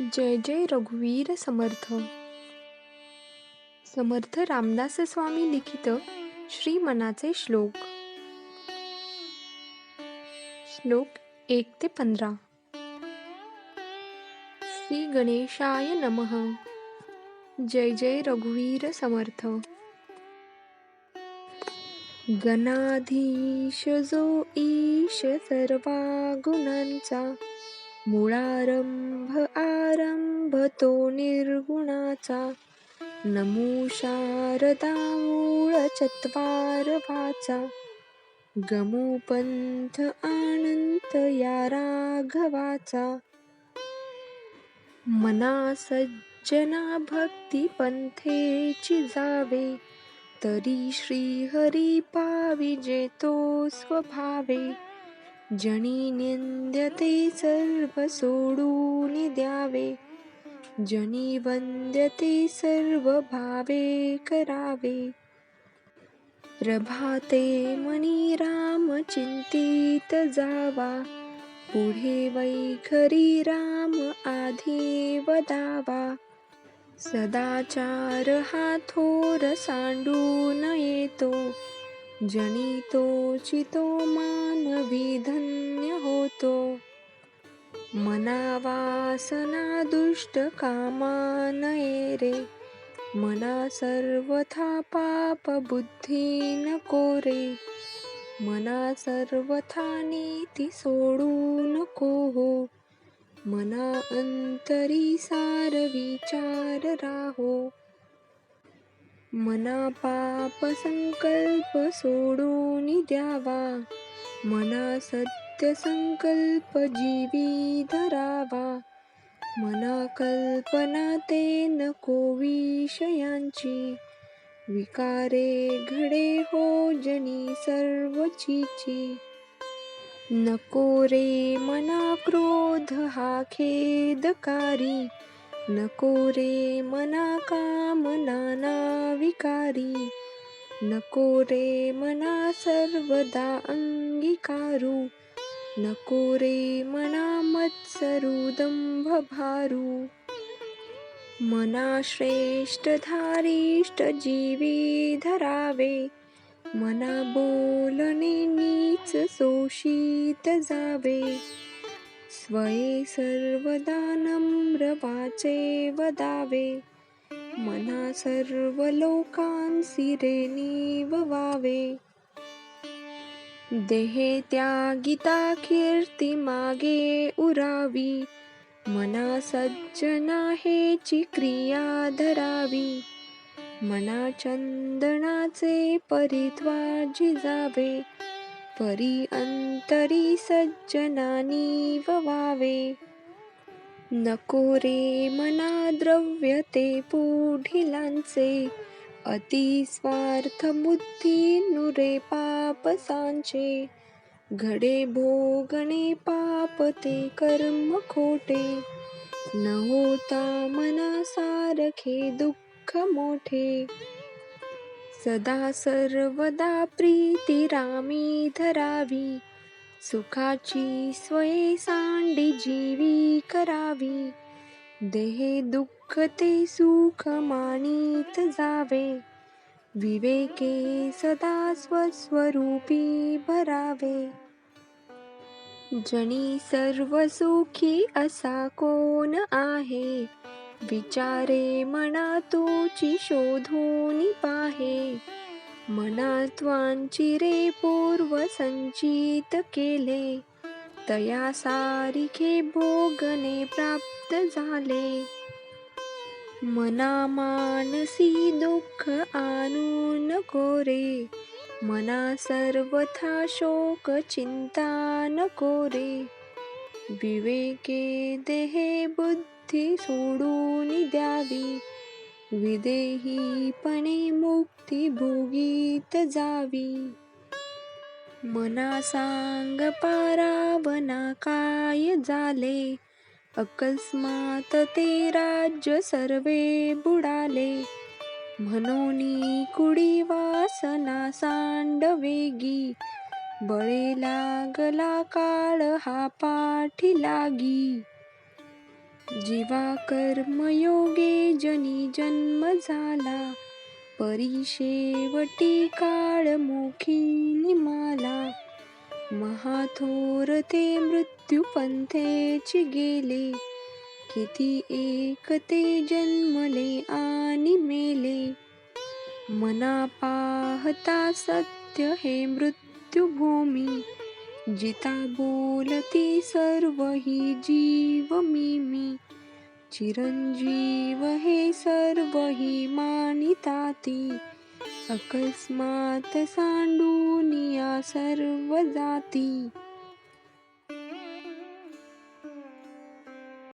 जय जय रघुवीर समर्थ. समर्थ रामदास स्वामी लिखित श्री मनाचे श्लोक. श्लोक एक ते पंधरा. श्री गणेशाय नमः. जय जय रघुवीर समर्थ. गणाधीश जो ईश सर्वा गुणांचा मुळारंभ आरंभ तो निर्गुणाचा. नमो शारदा मूळ चत्वार वाचा. गमोपंथ आनंत या राघवाचा. मना सज्जना भक्ती पंथेची जावे. तरी श्री हरी पावी स्वभावे. जनी निंद्यते सर्व सोडून द्यावे. जनी वंद्यते सर्व भावे करावे. प्रभाते मनी राम चिंतित जावा. पुढे वैखरी राम आधी वदावा. सदाचार हा थोर सांडून येतो. जनी चितो मानवी धन्य होतो मना वासना दुष्ट कामा नये रे। मना सर्वथा पाप बुद्धी नको रे मना सर्वथा नीती सोडू नको हो मना अंतरी सार विचार राहो मना पाप संकल्प सोडून द्यावा मना सत्य संकल्प जीवी धरावा. मना कल्पना ते नको विषयांची. विकारे घडे हो जनी सर्वचीची. नको रे मना क्रोध हा खेदकारी. नको रे मना कामना विकारी. नको रे मना सर्वदा अंगीकारू. नको रे मना मत्सरू दंभ भारू. मना श्रेष्ठ धारिष्ट जीवी धरावे. मना बोलणे नीच सोशीत जावे. स्वये सर्वदा नम्र वाचे वदावे. मना सर्व लोकांसी रे निववावे देहे त्यागिता कीर्ती मागे उरावी। मना सज्जना हेची क्रिया धरावी। मना चंदनाचे परित्वा जिजावे परी अंतरी सज्जनानी ववावे नको रे मना द्रव्य ते पुढिलांचे. अति स्वार्थ बुद्धी नुरे पापसांचे. घडे भोगणे पाप ते कर्म खोटे. न होता मना सारखे दुःख मोठे. सदा सर्वदा प्रीती रामी धरावी. सुखाची स्वये सांडी जीवी करावी. देहे दुःख ते सुख मानित जावे. विवेके सदा स्वस्वरूपी भरावे. जनी सर्व सुखी असा कोण आहे? विचारे मना तोची शोधून पाहे. मनात्वांची रे पूर्व संचित केले. तया सारिखे भोगणे प्राप्त झाले. मना मानसी दुःख आणून कोरे मना सर्वथा शोक चिंता नको रे. विवेके देहे बुद्धी सोडून द्यावी. विदेहीपणे मुक्ती भोगीत जावी. मना सांग पारावना काय झाले? अकस्मात ते राज्य सर्वे बुडाले. म्हणून कुडी वासना सांड वेगी बळे लागला काळ हा पाठी लागी. जीवा कर्मयोगे जनी जन्म झाला. परी शेवटी काळ मुखी निमाला. महाथोर ते मृत्यूपंथेची गेले. किती एक ते जन्मले आणि मेले. मना पाहता सत्य हे मृत्यूभूमी. जिता बोलती सर्व ही जीव मी मी. चिरंजीव हे सर्व ही मानिताती अकस्मात सांडून या सर्व जाती.